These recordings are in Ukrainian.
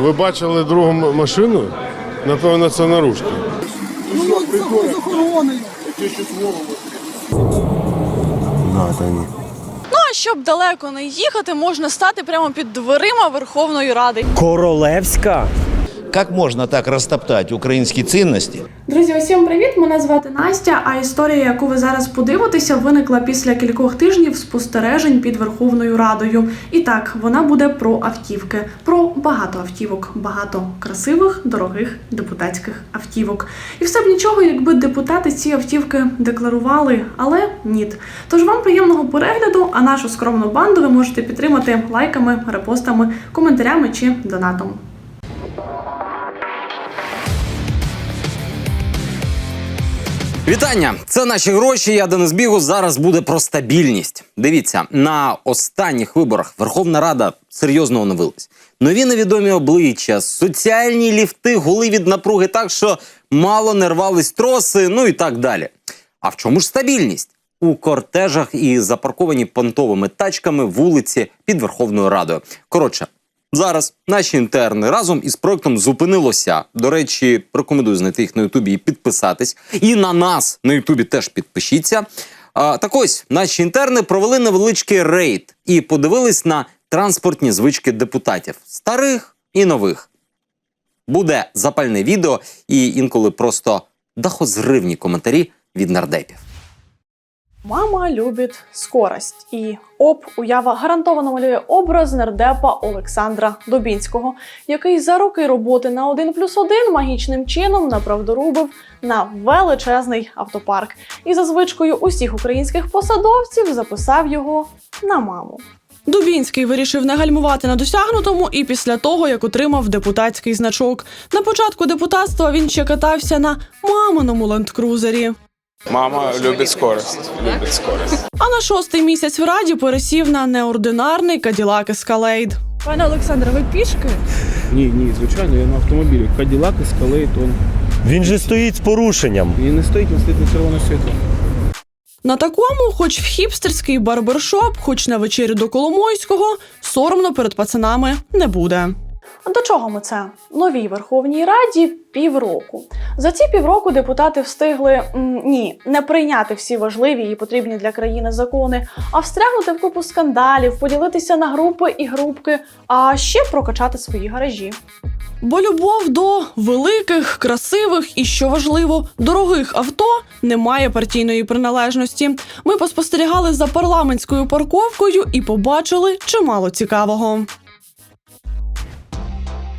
Ви бачили другу машину? Напевно, це наружки. Ну, з, з охороною. Ну а щоб далеко не їхати, можна стати прямо під дверима Верховної Ради. Королевська? Как можно так растоптать украинские ценности? Друзі, усім привіт! Мене звати Настя. А історія, яку ви зараз подивитеся, виникла після кількох тижнів спостережень під Верховною Радою. І так, вона буде про автівки, про багато автівок, багато красивих, дорогих депутатських автівок. І все б нічого, якби депутати ці автівки декларували, але ні. Тож вам приємного перегляду, а нашу скромну банду ви можете підтримати лайками, репостами, коментарями чи донатом. Вітання! Це наші гроші. Я Денис Бігу. Зараз буде про стабільність. Дивіться, на останніх виборах Верховна Рада серйозно оновилась. Нові невідомі обличчя, соціальні ліфти гули від напруги так, що мало не рвались троси, ну і так далі. А в чому ж стабільність? У кортежах і запарковані понтовими тачками вулиці під Верховною Радою. Коротше, Зараз наші інтерни разом із проектом зупинилося. До речі, рекомендую знайти їх на Ютубі і підписатись. І на нас на Ютубі теж підпишіться. А, так ось наші інтерни провели невеличкий рейд і подивились на транспортні звички депутатів старих і нових. Буде запальне відео і інколи просто дахозривні коментарі від нардепів. Мама любить скорость. І оп, уява гарантовано малює образ нардепа Олександра Дубінського, який за роки роботи на 1 плюс 1 магічним чином направдорубив на величезний автопарк. І за звичкою усіх українських посадовців записав його на маму. Дубінський вирішив не гальмувати на досягнутому і після того, як отримав депутатський значок. На початку депутатства він ще катався на маминому лендкрузері. Мама любит скорость. Любит скорость. А на шостий місяць в раді пересів на неординарний Cadillac Escalade. Пане Олександре, ви пішки? Ні, ні, звичайно, я на автомобілі. Каділак, Escalade, он. Він же стоїть з порушенням. Він не стоїть, він стоїть на червоне світло. На такому, хоч в хіпстерський барбершоп, хоч на вечерю до Коломойського, соромно перед пацанами не буде. До чого ми це? Новій Верховній Раді півроку. За ці півроку депутати встигли ні, не прийняти всі важливі і потрібні для країни закони, а встрягнути в купу скандалів, поділитися на групи і групки, а ще прокачати свої гаражі. Бо любов до великих, красивих і, що важливо, дорогих авто не має партійної приналежності. Ми поспостерігали за парламентською парковкою і побачили чимало цікавого.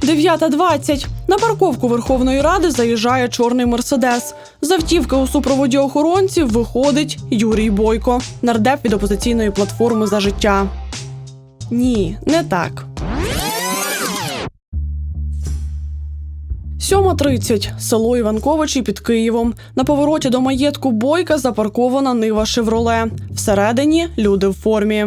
9.20. На парковку Верховної Ради заїжджає чорний мерседес. З автівки у супроводі охоронців виходить Юрій Бойко, нардеп від опозиційної платформи за життя. Ні, не так. 7.30. Село Іванковичі під Києвом. На повороті до маєтку Бойка запаркована нива Шевроле. Всередині люди в формі.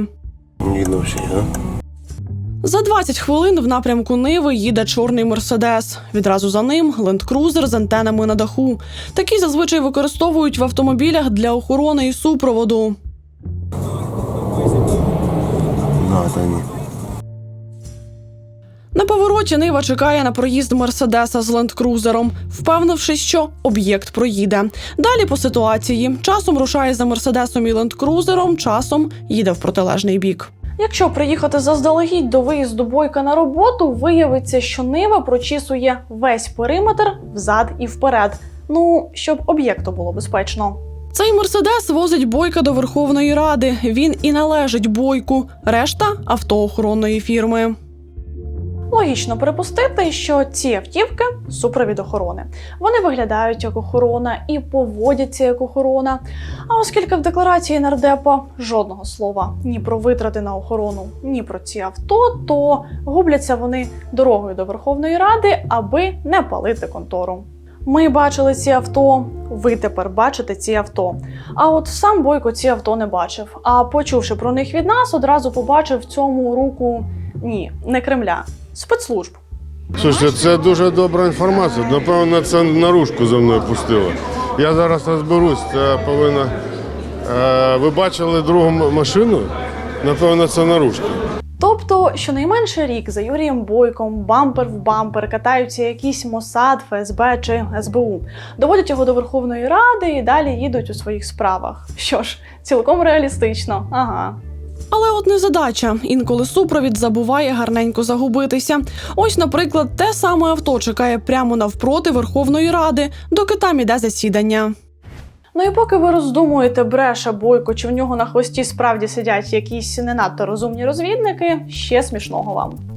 За 20 хвилин в напрямку Ниви їде чорний мерседес. Відразу за ним лендкрузер з антенами на даху. Такі зазвичай використовують в автомобілях для охорони і супроводу. На повороті Нива чекає на проїзд Мерседеса з лендкрузером, впевнившись, що об'єкт проїде. Далі по ситуації часом рушає за мерседесом і лендкрузером, часом їде в протилежний бік. Якщо приїхати заздалегідь до виїзду бойка на роботу, виявиться, що Нива прочісує весь периметр взад і вперед. Ну щоб об'єкту було безпечно. Цей мерседес возить бойка до Верховної Ради. Він і належить бойку. Решта автоохоронної фірми. Логічно припустити, що ці автівки супровід охорони. Вони виглядають як охорона і поводяться як охорона. А оскільки в декларації нардепа жодного слова ні про витрати на охорону, ні про ці авто, то губляться вони дорогою до Верховної Ради, аби не палити контору. Ми бачили ці авто, ви тепер бачите ці авто. А от сам Бойко ці авто не бачив. А почувши про них від нас, одразу побачив в цьому руку ні, не Кремля, спецслужб. Слушайте, це дуже добра інформація. Напевно, це наружку за мною пустило. Я зараз розберусь, це повинна. Е, ви бачили другу машину? Напевно, це наружки. Тобто, щонайменше рік за Юрієм Бойком, бампер в бампер катаються якісь Мосад, ФСБ чи СБУ, доводять його до Верховної Ради і далі їдуть у своїх справах. Що ж, цілком реалістично, ага. Але от незадача. Інколи супровід забуває гарненько загубитися. Ось, наприклад, те саме авто чекає прямо навпроти Верховної Ради, доки там іде засідання. Ну і поки ви роздумуєте, бреше бойко, чи в нього на хвості справді сидять якісь не надто розумні розвідники, ще смішного вам.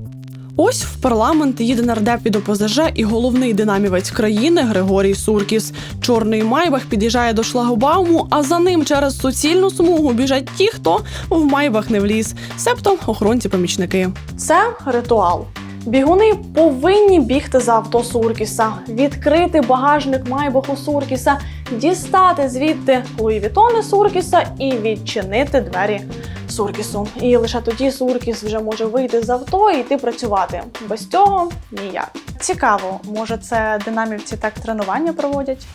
Ось в парламент їде нардеп від ОПЗЖ і головний динамівець країни Григорій Суркіс. Чорний майбах під'їжджає до шлагобауму, а за ним через суцільну смугу біжать ті, хто в майбах не вліз, себто охоронці-помічники. Це ритуал. Бігуни повинні бігти за авто Суркіса, відкрити багажник майбаху Суркіса, дістати звідти Луї Вітони Суркіса і відчинити двері Суркісу. І лише тоді Суркіс вже може вийти з авто і йти працювати. Без цього ніяк. Цікаво, може, це динамівці так тренування проводять?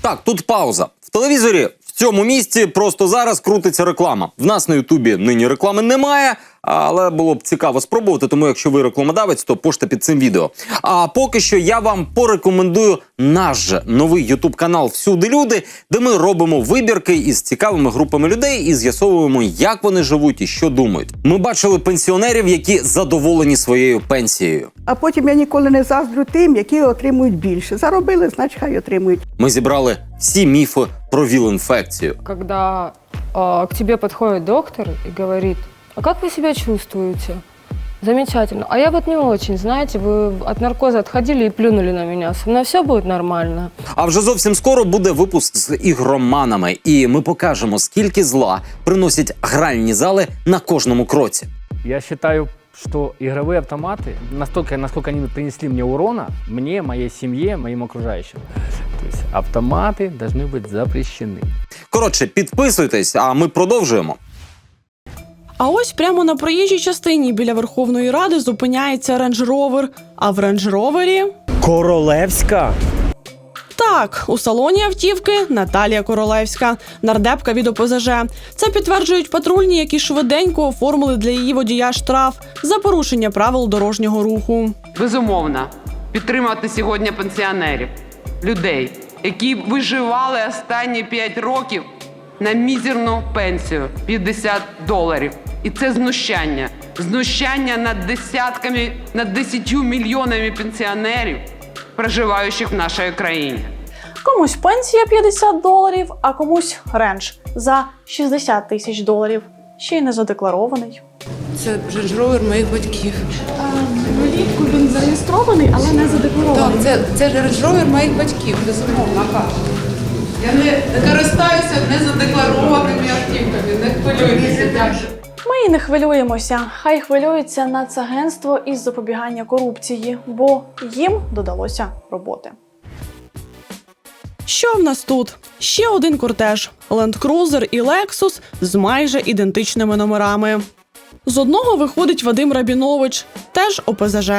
Так, тут пауза. В телевізорі в цьому місці просто зараз крутиться реклама. В нас на Ютубі нині реклами немає, але було б цікаво спробувати. Тому, якщо ви рекламодавець, то пошта під цим відео. А поки що я вам порекомендую наш же новий Ютуб канал Всюди люди, де ми робимо вибірки із цікавими групами людей і з'ясовуємо, як вони живуть і що думають. Ми бачили пенсіонерів, які задоволені своєю пенсією. А потім я ніколи не заздрю тим, які отримують більше. Заробили, значить хай отримують. Ми зібрали всі міфи про ВІЛ-інфекцію. а, к тебе подходит доктор и говорит, а как вы себя чувствуете? Замечательно. А я вот не очень, знаете, вы от наркоза отходили и плюнули на меня. Со мной все будет нормально. А вже зовсім скоро буде випуск з ігроманами, і ми покажемо, скільки зла приносять гральні зали на кожному кроці. Я считаю, что игровые автоматы, настолько, насколько они принесли мне урона, мне, моей семье, моим окружающим, то есть автоматы должны быть запрещены. Коротше, підписуйтесь, а ми продовжуємо. А ось прямо на проїжджій частині біля Верховної Ради зупиняється Range Rover, а в Range Rover Королевська? Так, у салоні автівки Наталія Королевська, нардепка від ОПЗЖ. Це підтверджують патрульні, які швиденько оформили для її водія штраф за порушення правил дорожнього руху. Безумовно, підтримати сьогодні пенсіонерів, людей, які виживали останні 5 років на мізерну пенсію 50 доларів. І це знущання. Знущання над десятками, над 10 мільйонами пенсіонерів, проживаючих в нашій країні. Комусь пенсія 50 доларів, а комусь ренж за 60 тисяч доларів. Ще й не задекларований. Це рейндж-ровер моїх батьків. Влітку він зареєстрований, але не задекларований. це, це рейндж-ровер моїх батьків, безумовно. Я не користаюся незадекларованими автівками, не хвилюйтеся. Ми і не хвилюємося. Хай хвилюється Нацагентство із запобігання корупції, бо їм додалося роботи. Що в нас тут? Ще один кортеж: Land Cruiser і Lexus з майже ідентичними номерами. З одного виходить Вадим Рабінович, теж ОПЗЖ.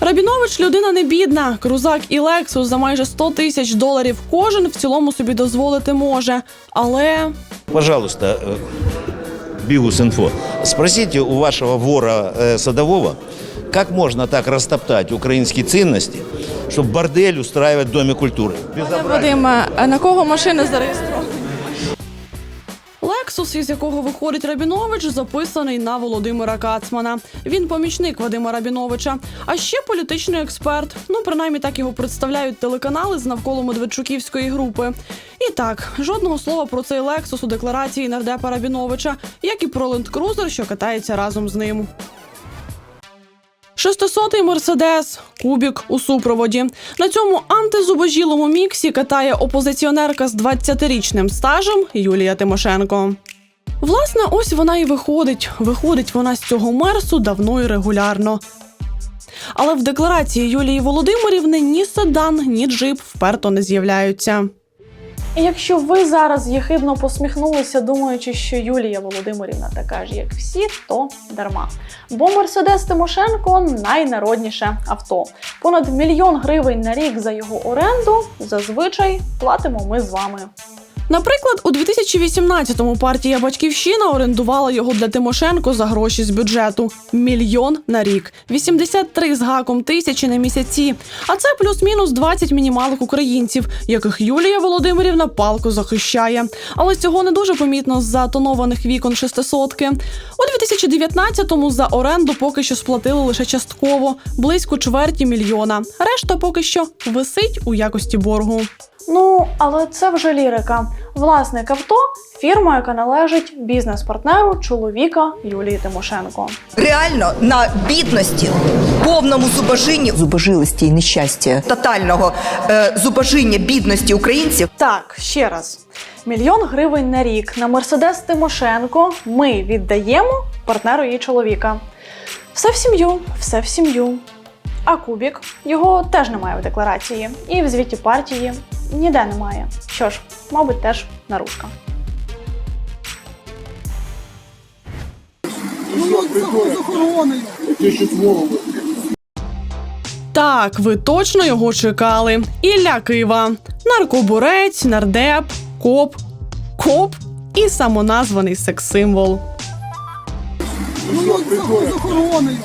Рабінович людина не бідна. Крузак і Lexus за майже 100 тисяч доларів кожен в цілому собі дозволити може. Але Пожалуйста, э, Бигус Инфо, спросите у вашего вора э, садового, как можно так растоптать украинские ценности, чтобы бордель устраивать в Доме культуры? Безобразие. Вадиме, а на кого машина зареєстрована? Лексус, із якого виходить Рабінович, записаний на Володимира Кацмана. Він помічник Вадима Рабіновича, а ще політичний експерт. Ну, принаймні так його представляють телеканали з навколо Медведчуківської групи. І так, жодного слова про цей Лексус у декларації нардепа Рабіновича, як і про лендкрузер, що катається разом з ним. Шестисотий мерседес, кубік у супроводі. На цьому антизубожілому міксі катає опозиціонерка з 20-річним стажем Юлія Тимошенко. Власне, ось вона і виходить. Виходить вона з цього мерсу давно і регулярно. Але в декларації Юлії Володимирівни ні седан, ні джип вперто не з'являються. І якщо ви зараз єхидно посміхнулися, думаючи, що Юлія Володимирівна така ж, як всі, то дарма. Бо Мерседес Тимошенко найнародніше авто. Понад мільйон гривень на рік за його оренду зазвичай платимо ми з вами. Наприклад, у 2018-му партія Батьківщина орендувала його для Тимошенко за гроші з бюджету мільйон на рік, 83 з гаком тисячі на місяці. А це плюс-мінус 20 мінімалок українців, яких Юлія Володимирівна палко захищає. Але цього не дуже помітно з затонованих вікон шестисотки. У 2019-му за оренду поки що сплатили лише частково близько чверті мільйона. Решта поки що висить у якості боргу. Ну, але це вже лірика. Власник авто фірма, яка належить бізнес-партнеру чоловіка Юлії Тимошенко. Реально на бідності, повному зубожінні, зубожилості і нещастя, тотального е, зубожіння бідності українців. Так, ще раз. Мільйон гривень на рік на Мерседес Тимошенко ми віддаємо партнеру її чоловіка. Все в сім'ю, все в сім'ю. А Кубік його теж немає в декларації. І в звіті партії ніде немає. Що ж, мабуть, теж наружка. Так, ви точно його чекали. Ілля Кива, наркобурець, нардеп, коп, коп і самоназваний секс-символ. Ну як з охороною.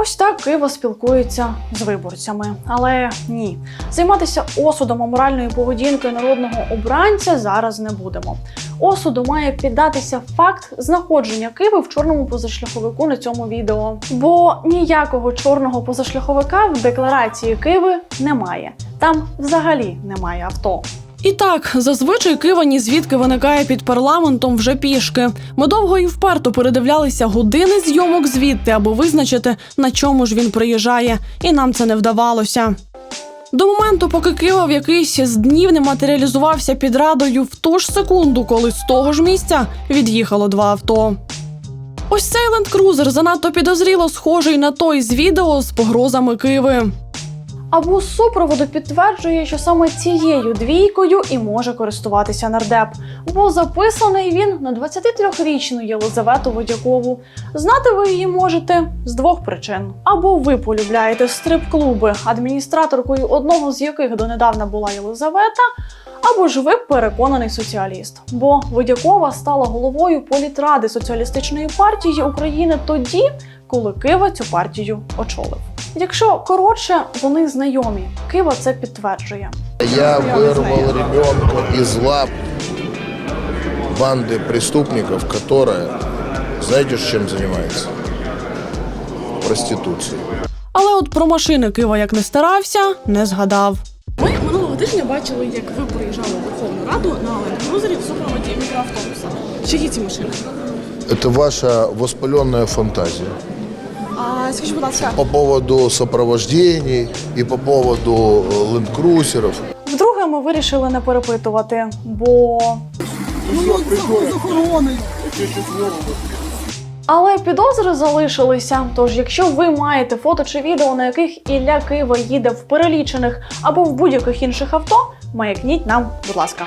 Ось так Кива спілкується з виборцями. Але ні, займатися осудом аморальної поведінки народного обранця зараз не будемо. Осуду має піддатися факт знаходження Киви в чорному позашляховику на цьому відео. Бо ніякого чорного позашляховика в декларації Киви немає. Там взагалі немає авто. І так, зазвичай Кива ні звідки виникає під парламентом вже пішки. Ми довго і вперто передивлялися години зйомок звідти, аби визначити, на чому ж він приїжджає, і нам це не вдавалося. До моменту, поки Кива в якийсь з днів не матеріалізувався під радою в ту ж секунду, коли з того ж місця від'їхало два авто. Ось цей ленд-крузер занадто підозріло схожий на той з відео з погрозами Киви. Або супроводу підтверджує, що саме цією двійкою і може користуватися нардеп, бо записаний він на 23-річну Єлизавету Водякову. Знати ви її можете з двох причин: або ви полюбляєте стрип-клуби, адміністраторкою одного з яких донедавна була Єлизавета, або ж ви переконаний соціаліст. Бо Водякова стала головою політради соціалістичної партії України тоді, коли Кива цю партію очолив. Якщо коротше, вони знайомі. Кива це підтверджує. Я вырвал ребенка из лап банды преступников, которая, знаете, ж чем занимается? Проституцией. Але от про машини Кива як не старався, не згадав. Тижня бачили, як ви приїжджали в Верховну Раду на ленд-крузері в супроводі мікроавтобуса. Чиї ці машини? Это ваша воспаленная фантазия. А скажіть, будь ласка, По поводу сопровождений и по поводу э, ленд-крузеров. Вдруге, ми вирішили не перепитувати, бо ну як з охороною. Але підозри залишилися. Тож, якщо ви маєте фото чи відео, на яких Ілля Кива їде в перелічених або в будь-яких інших авто, маякніть нам, будь ласка.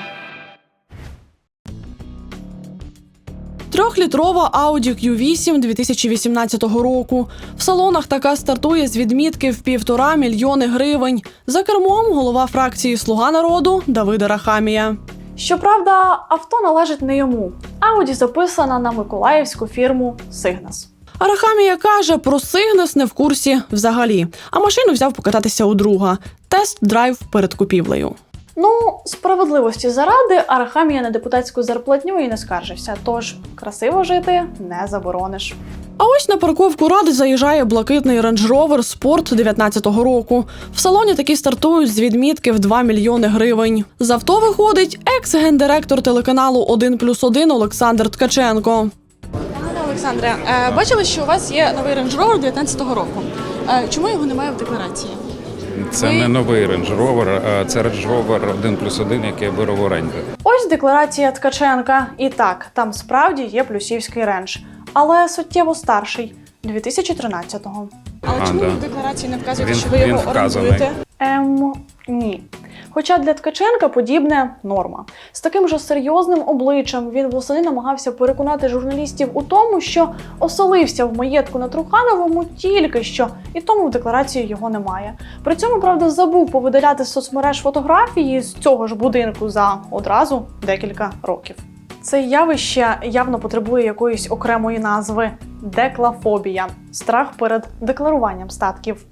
Трьохлітрова Audi Q8 2018 року. В салонах така стартує з відмітки в півтора мільйони гривень. За кермом голова фракції Слуга народу Давида Рахамія. Щоправда, авто належить не йому. Ауді записана на миколаївську фірму Сигнас. Арахамія каже, про Сигнес не в курсі взагалі. А машину взяв покататися у друга. Тест-драйв перед купівлею. Ну, справедливості заради, Арахамія на депутатську зарплатню і не скаржився. Тож красиво жити не заборониш. А ось на парковку ради заїжджає блакитний Range Rover Sport 19-го року. В салоні такі стартують з відмітки в 2 мільйони гривень. З авто виходить екс-гендиректор телеканалу 1 плюс 1 Олександр Ткаченко. Пане Олександре, е, бачили, що у вас є новий Range Rover 19-го року. Е, Чому його немає в декларації? Це Ви- не новий Range Rover, а це Range Rover 1 плюс 1, який я беру в оренду. Ось декларація Ткаченка. І так, там справді є плюсівський рендж, але суттєво старший 2013-го. Але А, чому да. в декларації не вказуєте, Він- що ви його орендуєте? Ем, ні. Хоча для Ткаченка подібне норма. З таким же серйозним обличчям він восени намагався переконати журналістів у тому, що оселився в маєтку на Трухановому тільки що, і тому в декларації його немає. При цьому, правда, забув повидаляти з соцмереж фотографії з цього ж будинку за одразу декілька років. Це явище явно потребує якоїсь окремої назви деклафобія страх перед декларуванням статків.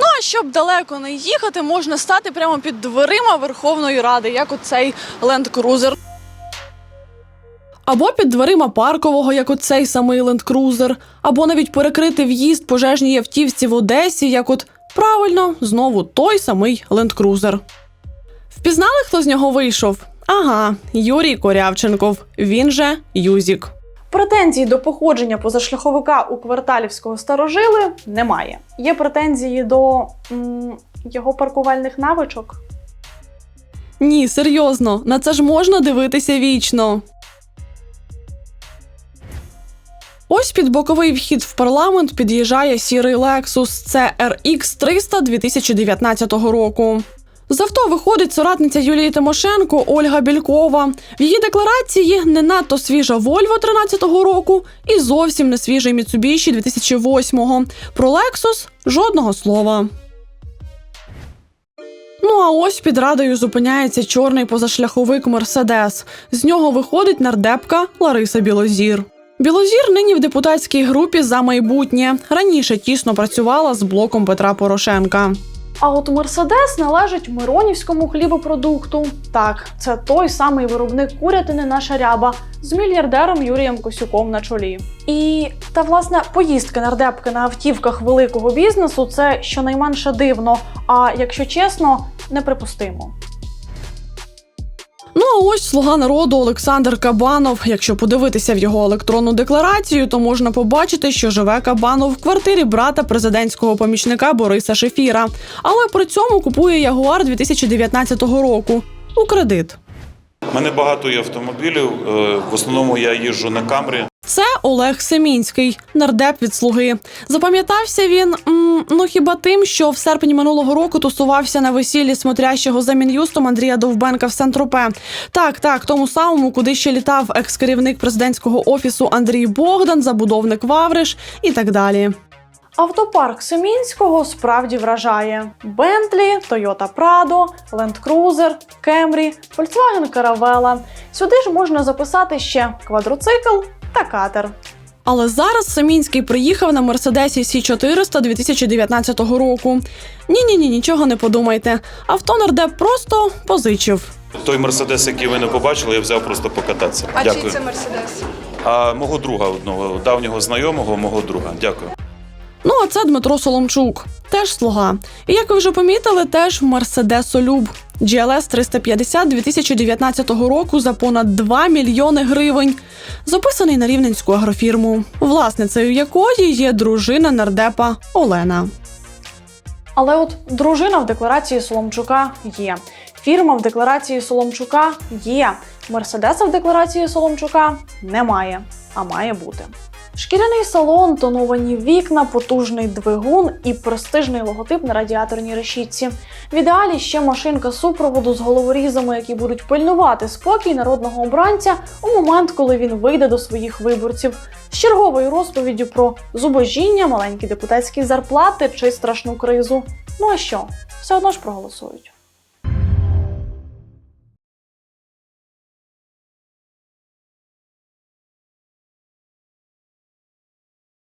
Ну а щоб далеко не їхати, можна стати прямо під дверима Верховної Ради, як оцей ленд-крузер. Або під дверима паркового, як оцей самий ленд-крузер, або навіть перекрити в'їзд пожежній автівці в Одесі, як от правильно, знову той самий ленд-крузер. Впізнали, хто з нього вийшов? Ага, Юрій Корявченков, він же Юзік. Претензій до походження позашляховика у кварталівського старожили немає. Є претензії до м, його паркувальних навичок. Ні, серйозно, на це ж можна дивитися вічно. Ось під боковий вхід в парламент під'їжджає сірий Lexus CRX 300 2019 року. З авто виходить соратниця Юлії Тимошенко Ольга Бількова. В її декларації не надто свіжа Volvo 13-го року і зовсім не свіжий Mitsubishi 2008-го. Про Lexus жодного слова. Ну а ось під радою зупиняється чорний позашляховик Мерседес. З нього виходить нардепка Лариса Білозір. Білозір нині в депутатській групі за майбутнє. Раніше тісно працювала з блоком Петра Порошенка. А от Мерседес належить Миронівському хлібопродукту. Так, це той самий виробник курятини наша ряба з мільярдером Юрієм Косюком на чолі. І та власне поїздки нардепки на автівках великого бізнесу це щонайменше дивно, а якщо чесно, неприпустимо. Ну а ось слуга народу Олександр Кабанов. Якщо подивитися в його електронну декларацію, то можна побачити, що живе Кабанов в квартирі брата президентського помічника Бориса Шефіра, але при цьому купує Ягуар 2019 року у кредит. У мене багато є автомобілів. е, В основному я їжджу на камрі. Це Олег Семінський, нардеп від слуги. Запам'ятався він м, ну хіба тим, що в серпні минулого року тусувався на весіллі смотрящого за мін'юстом Андрія Довбенка в Сентропе. Так, так, тому самому, куди ще літав екс-керівник президентського офісу Андрій Богдан, забудовник Вавриш і так далі. Автопарк Семінського справді вражає: Бентлі, Prado, Land Cruiser, Camry, Volkswagen Caravella. Сюди ж можна записати ще квадроцикл та катер. Але зараз Семінський приїхав на Мерседесі Сі 400 2019 року. Ні, ні, ні, нічого не подумайте. Авто нардеп просто позичив. Той мерседес, який ви не побачили, я взяв просто покататися. А Дякую. чий це мерседес? А мого друга одного, давнього знайомого, мого друга. Дякую. Ну а це Дмитро Соломчук, теж слуга. І як ви вже помітили, теж Мерседесолюб. GLS 350 2019 року за понад 2 мільйони гривень. Записаний на рівненську агрофірму, власницею якої є дружина нардепа Олена. Але от дружина в декларації Соломчука є. Фірма в декларації Соломчука є. Мерседеса в декларації Соломчука немає, а має бути. Шкіряний салон, тоновані вікна, потужний двигун і престижний логотип на радіаторній решітці. В ідеалі ще машинка супроводу з головорізами, які будуть пильнувати спокій народного обранця у момент, коли він вийде до своїх виборців, з черговою розповіддю про зубожіння, маленькі депутатські зарплати чи страшну кризу. Ну а що? Все одно ж проголосують.